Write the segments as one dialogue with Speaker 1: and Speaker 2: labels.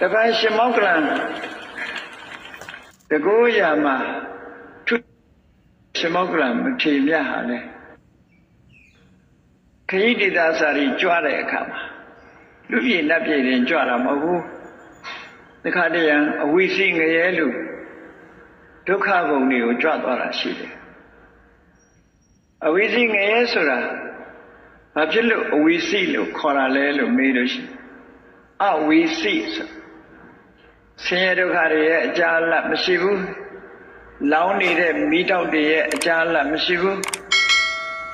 Speaker 1: တပန်းရှင်မောက္ကလံတကိုးရာမှာထုရှင်မောက္ကလံမထေမြတ်ဟာလေခရီးဒေတာစာရီကြွားတဲ့အခါမှာလူပြည်နတ်ပြည်ရင်ကြွားတာမဟုတ်ဘူးတခါတည်းရန်အဝိစီငရဲလို့ဒုက္ခဂုံတွေကိုကြွသွားတာရှိတယ်အဝိစီငရဲဆိုတာဘာဖြစ်လို့အဝိစီလို့ခေါ်တာလဲလို့မေးလို့ရှိရင်အဝိစီဆို ဆင်းရဲဒုက္ခတွေရဲ့အကြအလတ်မရှိဘူးလောင်းနေတဲ့မိတောက်တွေရဲ့အကြအလတ်မရှိဘူး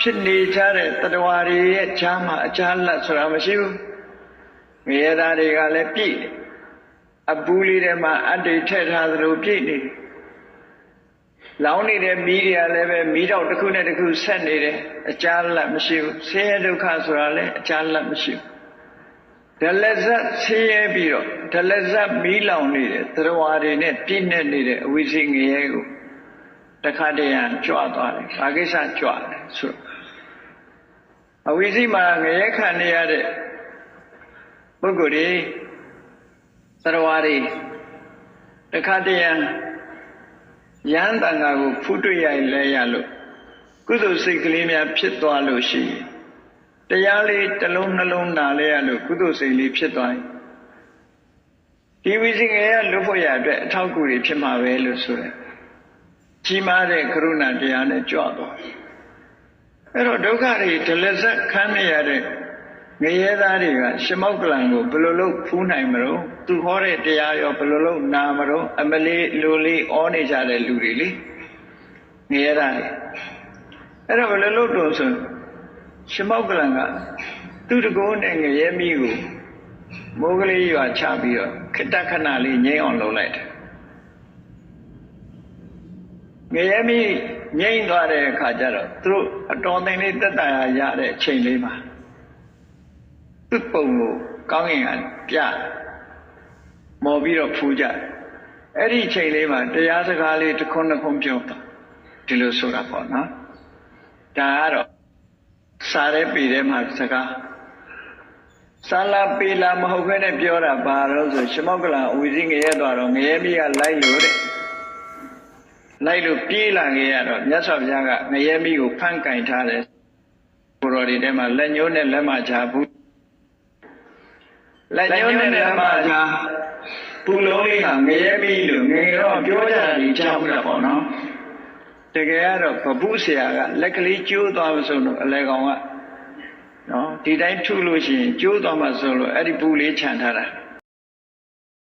Speaker 1: ဖြစ်နေကြတဲ့တတဝါတွေရဲ့ဈာမှာအကြအလတ်ဆိုတာမရှိဘူးငရဲသားတွေကလည်းပြည့်တယ်အပူလေးထဲမှာအတ္တိထည့်ထားသလိုပြည့်နေတယ်လောင်းနေတဲ့မီးတွေကလည်းပဲမီးတောက်တစ်ခုနဲ့တစ်ခုဆက်နေတယ်အကြအလတ်မရှိဘူးဆင်းရဲဒုက္ခဆိုတာလည်းအကြအလတ်မရှိဘူး ဒလဇတ်ဆင်းရဲပြီးတော့ဒလဇတ်မီးလောင်နေတဲ့သရဝါတွေနဲ့ပြည့်နေနေတဲ့အဝိဇ္ဇငရဲကိုတခါတည်းရန်ကြွသွားတယ်။ဘာကိစ္စကြွတယ်ဆိုအဝိဇ္ဇမှာငရဲခံနေရတဲ့ပုဂ္ဂိုလ်တွေသရဝါတွေတခါတည်းရန်ယဟန်တန်ဃာကိုဖူးတွေ့ရလဲရလို့ကုသိုလ်စိတ်ကလေးများဖြစ်သွားလို့ရှိရင် တရားလေးတစ်လုံးနှလုံးနာလဲရလို့ကုသိုလ်စိတ်လေးဖြစ်သွားရင်ဒီဝိဇ္ဇငယ်ရလွတ်ဖို့ရအတွက်အထောက်အကူတွေဖြစ်မှာပဲလို့ဆိုတယ်ကြီးမားတဲ့ကရုဏာတရားနဲ့ကြွသွားအဲ့တော့ဒုက္ခတွေဒလဇက်ခံနေရတဲ့ငရဲသားတွေကရှမောက်ကလံကိုဘယ်လိုလုပ်ဖူးနိုင်မလို့သူဟောတဲ့တရားရောဘယ်လိုလုပ်နာမလို့အမလေးလိုလေးဩနေကြတဲ့လူတွေလေငရဲသားတွေအဲ့တော့ဘယ်လိုလုပ်တော့ဆို ရှမောက်ကလံကသူတကိုးနဲ့ငရဲမိကိုမိုးကလေးရွာချပြီးတော့ခတ္တခဏလေးငြိမ်းအောင်လုပ်လိုက်တယ်ငရဲမိငြိမ်းသွားတဲ့အခါကျတော့သူတို့အတော်သိလေးတက်တာရတဲ့အချိန်လေးမှာသူ့ပုံကိုကောင်းကင်ကပြမော်ပြီးတော့ဖူးကြတယ်အဲ့ဒီအချိန်လေးမှာတရားစကားလေးတစ်ခွန်းတစ်ခွန်းပြောတော့ဒီလိုဆိုတာပေါ့နော်ဒါကတော့ စားရဲပေထဲမှာစကားစာလာပေလာမဟုတ်ဘဲနဲ့ပြောတာဘာလို့ဆိုရှမောက်ကလအဝီစီငရဲသွားတော့ငရဲမိကလိုက်လို့တဲ့လိုက်လို့ပြေးလာခဲ့ရတော့မြတ်စွာဘုရားကငရဲမိကိုဖန့်ကင်ထားတယ်ကိုတော်ဒီထဲမှာလက်ညှိုးနဲ့လက်မချဘူးလက်ညှိုးနဲ့လက်မချပူလုံးလေးကငရဲမိလို့ငယ်တော့ပြောကြတာဒီချဘူးတာပေါ့နော် တကယ်ကတော့ဘပုဆရာကလက်ကလေးကျိုးသွားလို့ဆိုတော့အလဲကောင်ကနော်ဒီတိုင်းထုလို့ရှိရင်ကျိုးသွားမှဆိုလို့အဲ့ဒီပူလေးခြံထားတာ